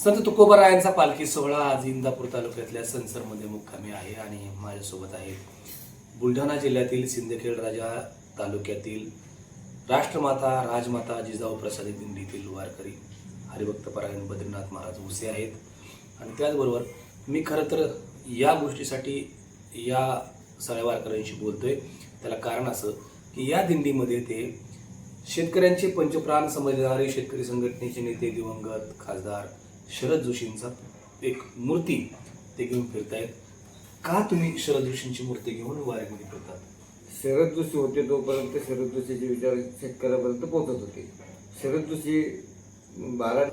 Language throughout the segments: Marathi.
संत तुकोबरायांचा पालखी सोहळा आज इंदापूर तालुक्यातल्या संसरमध्ये मुक्कामी आहे आणि माझ्यासोबत आहे बुलढाणा जिल्ह्यातील सिंदखेड राजा तालुक्यातील राष्ट्रमाता राजमाता जिजाऊ प्रसादी दिंडीतील वारकरी हरिभक्त परायण बद्रीनाथ महाराज उसे आहेत. आणि त्याचबरोबर मी खरं तर या गोष्टीसाठी या सगळ्या वारकऱ्यांशी बोलतोय. त्याला कारण असं की या दिंडीमध्ये ते शेतकऱ्यांचे पंचप्राण समजणारे शेतकरी संघटनेचे नेते दिवंगत खासदार शरद जोशींचा एक मूर्ती ते घेऊन फिरतायत. का तुम्ही शरद जोशींची मूर्ती घेऊन वारीमध्ये फिरतात? शरद जोशी होते तोपर्यंत शरद जोशीचे विचार शेतकऱ्यापर्यंत पोहोचत होते. शरद जोशी बारा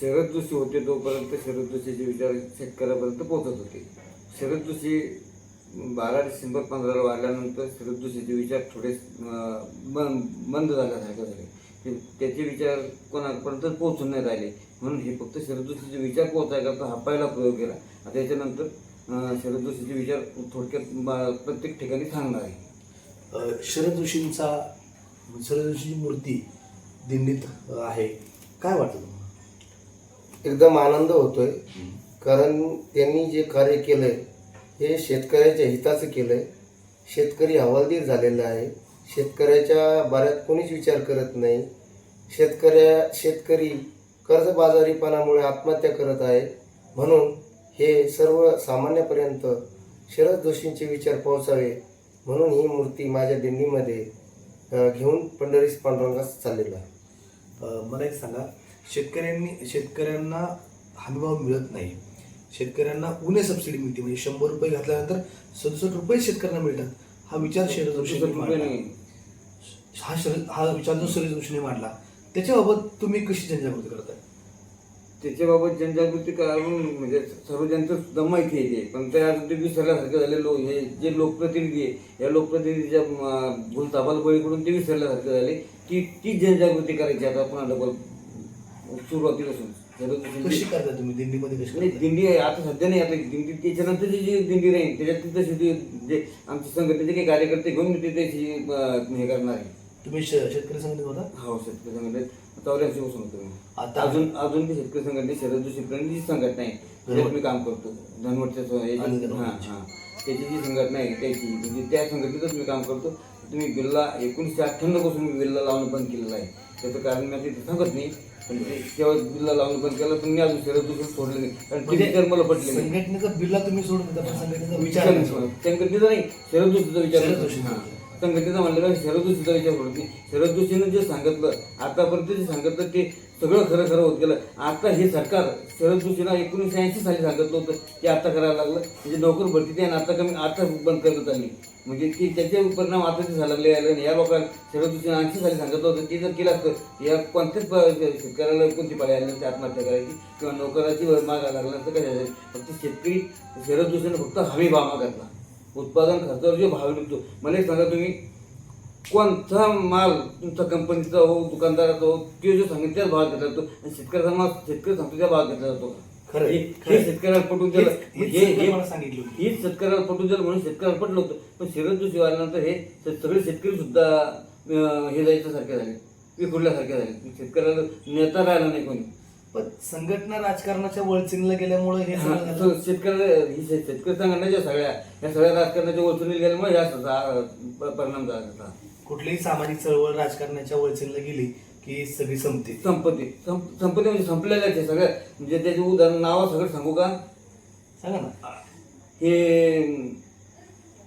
शरद जोशी होते तोपर्यंत शरद जोशीचे विचार शेतकऱ्यापर्यंत पोहोचत होते. शरद जोशी बारा डिसेंबर पंधराला वाढल्यानंतर शरद जोशीचे विचार थोडे बंद बंद झाल्यासारखे झाले. त्याचे विचार कोणापर्यंत पोहोचून नाही राहिले. म्हणून हे फक्त शरद जोशीचे विचार पोहोचायकरता हा पहिला प्रयोग केला. आता शरद जोशीचे विचार थोडक्यात ब- प्रत्येक ठिकाणी सांगणार आहे. शरद जोशींचा शरद जोशींची मूर्ती दिंडीत आहे. काय वाटतं तुम्हाला? एकदम आनंद होतोय. कारण त्यांनी जे कार्य केलंय हे शेतकऱ्याच्या हिताचं केलंय. शेतकरी हवालदिल झालेला आहे. शेतकऱ्याच्या बऱ्यात कोणीच विचार करत नाही. शेतकऱ्या शेतकरी कर्जबाजारीपणामुळे आत्महत्या करत आहे. म्हणून हे सर्व सामान्यपर्यंत शरद जोशींचे विचार पोहोचावे. म्हणून ही मूर्ती माझ्या दिंडीमध्ये घेऊन पंढरीस पांडुरंगास चाललेलो आहे. मला एक सांगा. शेतकऱ्यांनी शेतकऱ्यांना हमीभाव मिळत नाही. शेतकऱ्यांना उन्हे सबसिडी मिळते. म्हणजे शंभर रुपये घातल्यानंतर सदुसष्ट रुपये शेतकऱ्यांना मिळतात. हा विचार शरद जोशींनी नाही. हा शरद हा विचार जो शरद जोशीने मांडला त्याच्याबाबत तुम्ही कशी जनजागृती करताय? त्याच्याबाबत जनजागृती करून म्हणजे सर्व जनता सुद्धा माहिती आहे ते. पण त्या अजून ते विसरल्यासारखे झाले लोक हे जे लोकप्रतिनिधी आहे या लोकप्रतिनिधीच्या म, भूलथापाला बळीकडून ते विसरल्यासारखे झाले. की ती जनजागृती करायची आता पुन्हा डबल सुरुवातीपासून सर्व कशी करताय तुम्ही? दिंडीमध्ये कशी नाही? दिंडी आहे आता सध्या नाही आता दिंडी त्याच्यानंतरची जी दिंडी राहील त्याच्यात ती तशी ती जे आमच्या संघटनेचे काही कार्यकर्ते घेऊन मी ते हे करणार आहे. तुम्ही श- शेतकरी संघटनेत होता? हो शेतकरी संघटनेत. चौऱ्याऐंशी पासून होतो मी आता अजून अजून बी शेतकरी संघटने शरद जोशी प्रणितची संघटना आहे त्याच्यात मी काम करतो. धनवटच्या धनवटची. हा त्याची जी संघटना आहे त्याची म्हणजे त्या संघटनेतच मी काम करतो. तुम्ही बिल्ला एकोणीसशे अठ्ठ्याण्णवपासून मी बिल्ला लावणं बंद केलेलं आहे. त्याचं कारण मी आता इथे सांगत नाही पण ते तेव्हा बिल्ला लावणं बंद केलं पण मी अजून शरद जोशी सोडलं नाही. कारण ते म्हणजे विचार मला पटले नाही. संघटनेचा बिल्ला तुम्ही सोडून देता पण संघटनेचा विचार नाही. सोडत. संघटनेचा नाही शरद जोशीचा विचार शरद करतो. जोशीचा हा. विचार. संघटनेचा म्हणलं शरद जोशीचा विचार करून शरद जोशीनं जे सांगितलं आतापर्यंत जे सांगितलं ते सगळं खरं खरं होत गेलं. आता हे सरकार शरद जोशीनं एकोणीसशे ऐंशी साली सांगितलं होतं ते आता करायला लागलं. म्हणजे नोकर भरती ते आणि आता कमी आता बंद करत आली म्हणजे ते त्याचे परिणाम आता ते झाला लागले आणि या लोकांना शरद जोशीनं ऐंशी साली सांगितलं होतं ते जर केलं असतं या कोणत्याच शेतकऱ्याला कोणती पाळी आली नसते आत्महत्या करायची किंवा नोकराची मागा लागला असतं काय झालं फक्त शेतकरी शरद जोशीनं फक्त हमी भाव मागितला. उत्पादन खर्चावर जे भाव निघतो. मला एक सांगा तुम्ही कोणता माल तुमचा कंपनीचा हो दुकानदाराचा हो ते जो सांगेल त्याच भावात घेतला जातो आणि शेतकऱ्याचा माल शेतकरी सांगतो त्या भावात घेतला जातो खरं हे-. हे शेतकऱ्याला पटवून दिलं हे हे मला सांगितलं. हीच शेतकऱ्याला पटवून दिलं म्हणून शेतकऱ्याला पटलं होतं. पण शरद जोशी आल्यानंतर हे सगळे शेतकरी सुद्धा हे जायचं सारखे झाले. विखुरल्यासारखे झाले. शेतकऱ्याला नेता राहिला नाही कोणी. पण संघटना राजकारणाच्या वळचिंगला गेल्यामुळे हे सगळं हा, झालं. so शेतकऱ्याला ही शे- शेतकरी संघटनेच्या सगळ्या या सगळ्या राजकारणाच्या वचून गेल्यामुळे ह्या प- परिणाम झाला त्याचा. कुठलीही सामाजिक चळवळ राजकारणाच्या वळचिंगला गेली की सगळी संपते. संपत्ती संप- संपत्ती म्हणजे संपलेल्याच आहे सगळ्या म्हणजे त्याचे उदाहरण नाव सगळं सांगू का? सांगा ना. हे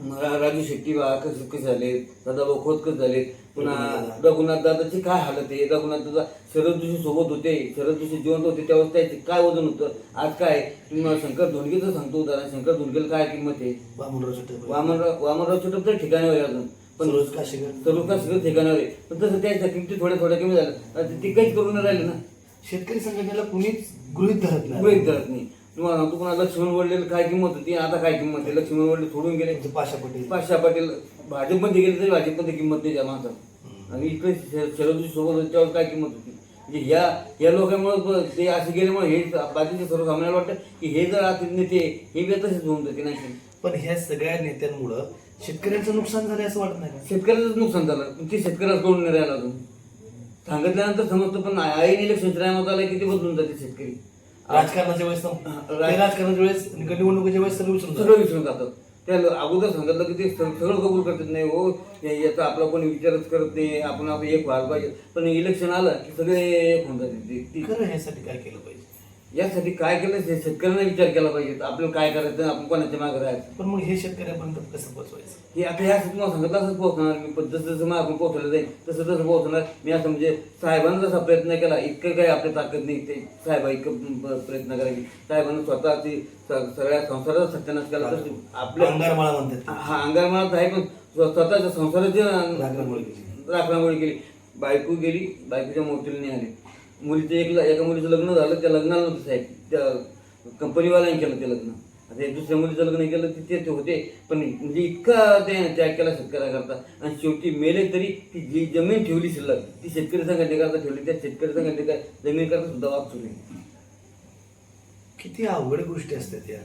राजू शेट्टी बा कसे कसे झाले दादाभाऊ खोत कसे झाले पुन्हा रघुनाथ दादाची काय हालत आहे? रघुनाथ दादा शरद जोशी सोबत होते. शरद जोशी जिवंत होते. त्यावेळेस त्याचे काय वजन होतं? आज काय? तुम्ही मला शंकर धोंडगेचं सांगतो उदाहरण. शंकर धोंडगेला काय किंमत आहे? बामणराव चटर्जी. वामनराव वामनराव छोटं तर ठिकाणावर आहे अजून. पण सरोज काशीकर सर्व का सगळं ठिकाणावर आहे पण तसं त्याच्या किमती थोड्या थोड्या कमी झाल्या. ते काहीच करून राहिले ना. शेतकरी संघटनेला कुणीच गृहित धरत नाही. गृहीत धरत नाही. तुम्हाला सांगतो पुन्हा लक्ष्मण वडलेलं काय किंमत होती आता काय किंमत आहे? लक्ष्मण वडले सोडून गेले. पाशा पटेल पाचशा पाटील भाजपमध्ये गेले तरी भाजपमध्ये किंमत नाही त्या माणसाला. आणि इकडे शरदजी सोबत होते त्यावेळेस काय किंमत होती? म्हणजे या या लोकांमुळे ते असे गेल्यामुळे हे बाकीचे सर्वसामान्याला वाटतं की हे जर आता नेते हे बी तसेच होऊन जाते नाही का? पण ह्या सगळ्या नेत्यांमुळं शेतकऱ्यांचं नुकसान झालं असं वाटत नाही का? शेतकऱ्याचं नुकसान झालं. पण ते शेतकऱ्याला कळून नाही राहिला अजून? सांगितल्यानंतर समजतं पण आईने टायमात आला किती बदलून जाते शेतकरी. राजकारणाच्या वेळेस राज- राजकारणाच्या वेळेस निवडणुकीच्या वेळेस सगळं विसरून जातात. सगळं विसरून जातात. त्या अगोदर सांगितलं की ते सग- सगळं कबूल करतात. नाही हो या- याचा आपला कोणी विचारच करत नाही. आपण आपण एक व्हायला पाहिजे. पण इलेक्शन आलं की सगळे एक होऊन जाते ते- ती- खरं ह्यासाठी काय केलं पाहिजे? यासाठी काय केलं? शे- शेतकऱ्यांना विचार केला पाहिजे. आपल्याला काय करायचं? आपण कोणाच्या मागे राहायचं? पण मग हे शेतकऱ्यापर्यंत कसं पोहोचवायचं? हे आता ह्या तुम्हाला सांगितलं असंच पोहोचणार मी. पण जसं जसं आपण पोहोचलं जाईल तसं तसं पोहोचणार. मी असं म्हणजे साहेबांना जसा प्रयत्न केला इतकं काही आपल्या ताकद नाही. ते साहेबा इतकं प्रयत्न करायचे. साहेबांना स्वतःची सगळ्या संसाराचा सत्यानाश केला. तसं आपल्या अंगारमाळा म्हणतात हा अंगारमाळात आहे पण स्व- स्वतःच्या संसाराची राखणामुळे केली. राखणामुळे गेली बायको गेली बायकोच्या मोठीला नाही आली. मुलीचं एक एका मुलीचं लग्न झालं त्या लग्नाला नव्हतं साहेब. त्या कंपनीवाल्याने केलं ते लग्न. आता दुसऱ्या मुलीचं लग्न केलं ते- ते होते. पण म्हणजे इतका ते त्याग केला शेतकऱ्याकरता. आणि शेवटी मेले तरी ती जी जमीन ठेवली शिल्लक ती शेतकरी संघटनेकरता ठेवली. त्या शेतकरी संघटनेकर जमीन सुद्धा वाद सुरू किती अवघड गोष्टी असतात या.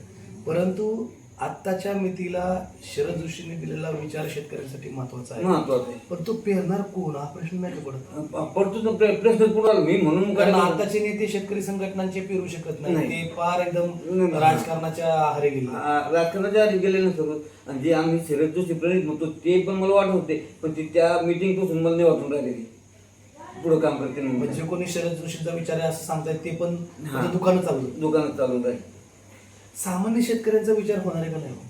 परंतु आत्ताच्या मितीला शरद जोशीने दिलेला विचार शेतकऱ्यांसाठी महत्त्वाचा आहे महत्वाचं आहे पण तो पेरणार कोण हा प्रश्न नाही का पडत पडतो तो प्र- प्रश्न पुढे आला. मी म्हणून काय कारण आताचे नेते शेतकरी संघटनांचे पेरू शकत नाही नाही. ते फार एकदम नाही. राजकारणाच्या आहारी गेले आ- राजकारणाच्या आधी गेले ना सर्व आणि जे आम्ही शरद जोशी प्रणित म्हणतो ते पण मला वाटत होते पण ते त्या मिटिंगपासून मला नाही वाटून राहिलेली पुढं काम करते. म्हणजे कोणी शरद जोशींचा विचार आहे असं सांगतायत ते पण हा. त्याचं दुकानं चालू आहे. दुकानात चालून राहील सामान्य शेतकऱ्यांचा विचार होणार आहे का नाही? हो?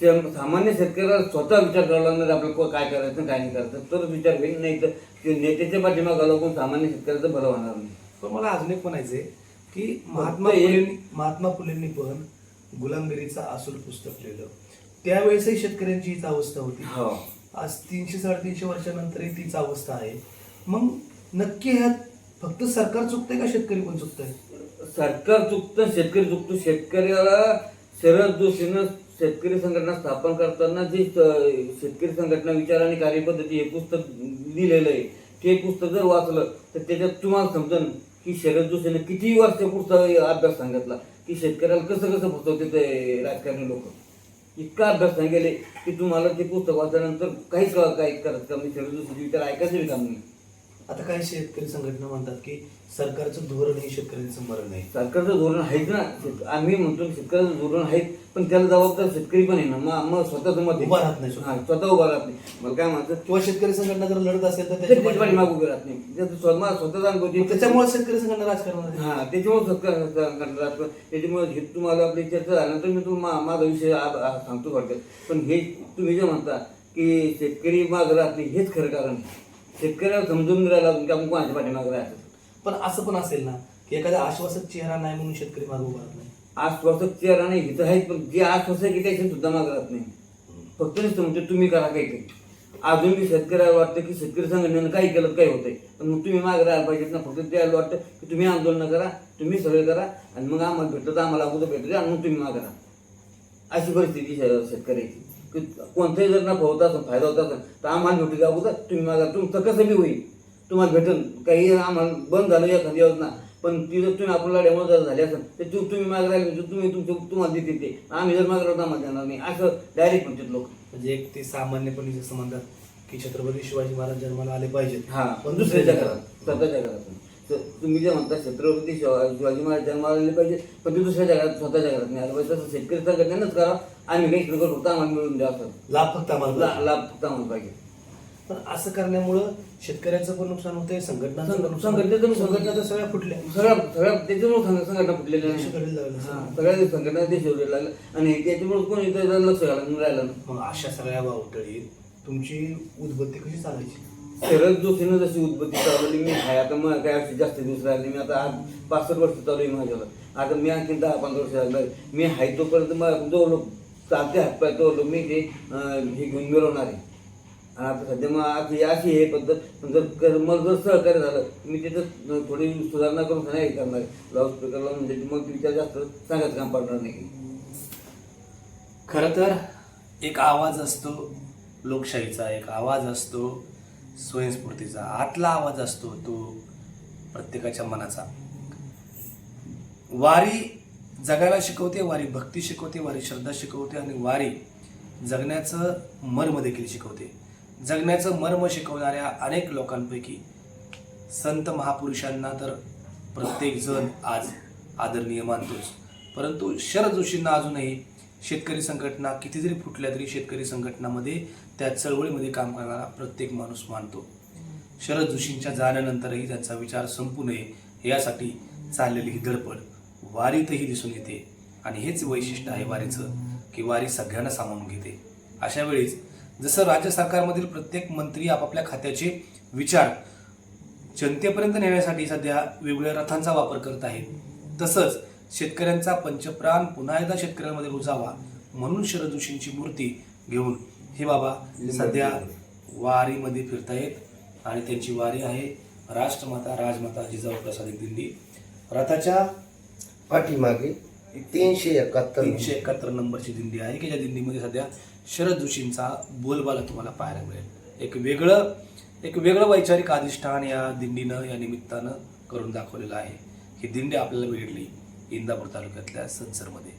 त्या सामान्य शेतकऱ्याला स्वतः विचार करावा लागणार आपल्याला को- काय करायचं काय नाही करायचं तरच विचार होईल नाही तर ते नेत्याच्या पाठीमागे लागून सामान्य शेतकऱ्याचं भलं होणार नाही. पण मला अजून एक म्हणायचंय की महात्मा फुलेंनी महात्मा फुलेंनी पण गुलामगिरीचा आसूल पुस्तक लिहिलं. त्यावेळेसही शेतकऱ्यांची हीच अवस्था होती. हो. आज तीनशे साडेतीनशे वर्षानंतरही तीच अवस्था आहे. मग नक्की ह्यात फक्त सरकार चुकतंय का शेतकरी पण चुकतंय? सरकार चुकतं शेतकरी चुकतो. शेतकऱ्याला शरद जोशीनं शेतकरी संघटना स्थापन करताना जे शेतकरी संघटना विचार आणि कार्यपद्धती हे पुस्तक लिहिलेलं आहे ते पुस्तक जर वाचलं तर त्याच्यात तुम्हाला समजेल की शरद जोशीनं किती वर्ष पुढचा अभ्यास सांगितला की शेतकऱ्याला कसं कसं फसवते ते राजकारणी लोक. इतका अभ्यास सांगितले की तुम्हाला ते पुस्तक वाचल्यानंतर काहीच कळ- काही करत का मी शरद जोशीचे विचार ऐकायचे काम नाही. आता काही शेतकरी संघटना म्हणतात की सरकारचं धोरण हे शेतकऱ्यांचं मरण आहे. सरकारचं धोरण आहेच ना? शेत- आम्ही म्हणतो की शेतकऱ्याचं धोरण आहे पण त्याला जबाबदार शेतकरी पण आहे ना? मग मग स्वतःचं मत आहे. उभा राहत नाही स्वतः. हा, स्वतः उभा राहत नाही. मला काय म्हणतात किंवा शेतकरी संघटना जर लढत असेल तर त्याच्या त्याच्या पाठीमागे उभे राहत नाही. त्याचं स्वतः स्वतःचा त्याच्यामुळे शेतकरी संघटना राजकारणात आहे. हा त्याच्यामुळे सत्कार राजकारण त्याच्यामुळे हे तुम्हाला आपली चर्चा झाल्यानंतर मी तुम्हाला माझा विषय आ- आ- सांगतो थोडक्यात. पण हे तुम्ही जे म्हणता की शेतकरी माग राहत नाही हेच खरं कारण आहे. शेतकऱ्याला समजून राहिला की आपण कोणाच्या पाठीमागे राहायचं पण असं पण असेल ना की एखादा आश्वासक चेहरा नाही म्हणून शेतकरी मागे उभा राहत नाही. आश्वासक चेहरा नाही हिथं आहेत पण जे आश्वासक आहे त्याचे सुद्धा माग राहत नाही. फक्त नुसतं म्हणजे तुम्ही करा काही काही. अजून बी शेतकऱ्याला वाटतं की शेतकरी संघटनेनं काही केलं काही होतंय. पण मग तुम्ही मागे राहायला पाहिजेत ना फक्त त्याला वाटतं की तुम्ही आंदोलन करा तुम्ही सगळे करा आणि मग आम्हाला भेटलं तर आम्हाला अगोदर भेटू द्या आणि मग तुम्ही मागे राहा. अशी परिस्थिती शे- शेतकऱ्याची. की कोणताही जर नफा होत असेल फायदा होत असेल तर आम्हाला भेटू द्या अगोदर तुम्ही मागा तुमचं कसं बी होईल. तुम्हाला भेटेल. काही आम्हाला बंद झालं एखादी योजना पण ती जर तुम्ही आपल्या लढ्यामुळे जर झाली असेल तर तू तुम्ही मागे राहिले म्हणजे तुम्ही तुमचं तुम्हाला देते ते. आम्ही जर मागे राहतो आम्हाला देणार नाही. असं डायरेक्ट म्हणतात लोक. म्हणजे एक ते सामान्यपणे जसं म्हणतात की छत्रपती शिवाजी महाराज जन्माला आले पाहिजेत. हा. पण दुसऱ्याच्या घरात. स्वतःच्या घरात. तर तुम्ही जे म्हणता छत्रपती शिवा- शिवाजी महाराज जन्माला आले पाहिजे पण ते दुसऱ्याच्या घरात स्वतःच्या घरात नाही आलं पाहिजे तसं शेतकरी संघटनेनंच करा. आम्ही काही करू फक्त आम्हाला मिळून द्या असं लाभ फक्त आम्हाला ला-. लाभ फक्त आम्हाला पाहिजे पण असं करण्यामुळं शेतकऱ्यांचं पण नुकसान होतंय संघटनांचं पण नुकसान संघटनेचं होतंय. नुकसान. संघटना तर सगळ्या फुटल्या सगळ्या सगळ्या त्याच्यामुळे संघ- संघटना फुटलेल्या हा. सगळ्या संघटना देश लागले आणि त्याच्यामुळे कोणी इथं लक्ष घालून राहिलं नाही. मग अशा सगळ्या बावटळीत तुमची उद्बत्ती कशी चालायची शरद जोशीनं जशी उत्पत्ती चालवली मी आहे आता मग काय वर्षी जास्त दिवस राहिले मी आता आज पासष्ट वर्ष चालू आहे माझ्याला आता मी आणखी दहा पंधरा वर्ष लागणार मी आहे तोपर्यंत मग जो लोक चालते हातपाय तो मी ते हे घेऊन मिळवणार आहे. आणि आता सध्या मग आज ही अशी आहे पद्धत पण जर मग जर सहकार्य झालं मी तिथं थोडी सुधारणा करून नाही करणार लाऊड स्पीकरला म्हणजे मग विचार जास्त सांगत काम पडणार नाही. खरं तर एक आवाज असतो लोकशाहीचा एक आवाज असतो स्वयंस्फूर्तीचा. आतला आवाज असतो तो प्रत्येकाच्या मनाचा. वारी जगायला शिकवते वारी भक्ती शिकवते वारी श्रद्धा शिकवते आणि वारी जगण्याचं मर्म देखील शिकवते. जगण्याचं मर्म शिकवणाऱ्या अनेक लोकांपैकी संत महापुरुषांना तर प्रत्येकजण आज आदरणीय मानतोच. परंतु शरद जोशींना अजूनही शेतकरी संघटना किती जरी फुटल्या तरी शेतकरी संघटनामध्ये त्या चळवळीमध्ये काम करणारा प्रत्येक माणूस मानतो. शरद जोशींच्या जाण्यानंतरही त्यांचा विचार संपू नये यासाठी चाललेली ही धडपड. वारीतही दिसून येते. आणि हेच वैशिष्ट्य आहे वारीचं की वारी सगळ्यांना सामावून घेते. अशा वेळेस जसं राज्य सरकारमधील प्रत्येक मंत्री आपापल्या खात्याचे विचार जनतेपर्यंत नेण्यासाठी सध्या वेगवेगळ्या रथांचा वापर करत आहेत. तसंच शेतकऱ्यांचा पंचप्राण पुन्हा एकदा शेतकऱ्यांमध्ये रुजावा म्हणून शरद जोशींची मूर्ती घेऊन हे बाबा सध्या वारीमध्ये फिरतायत आणि त्यांची वारी आहे राष्ट्रमाता राजमाता जिजाऊ प्रसाद दिंडी. रथाच्या पाठीमागे तीनशे एकाहत्तर तीनशे एकाहत्तर नंबरची दिंडी आहे. की ज्या दिंडीमध्ये सध्या शरद जोशींचा बोलबाला तुम्हाला पाहायला मिळेल. एक वेगळं एक वेगळं वैचारिक अधिष्ठान या दिंडीनं या निमित्तानं करून दाखवलेलं आहे. ही दिंडी आपल्याला भेटली इंदापूर तालुक्यातल्या संसरमध्ये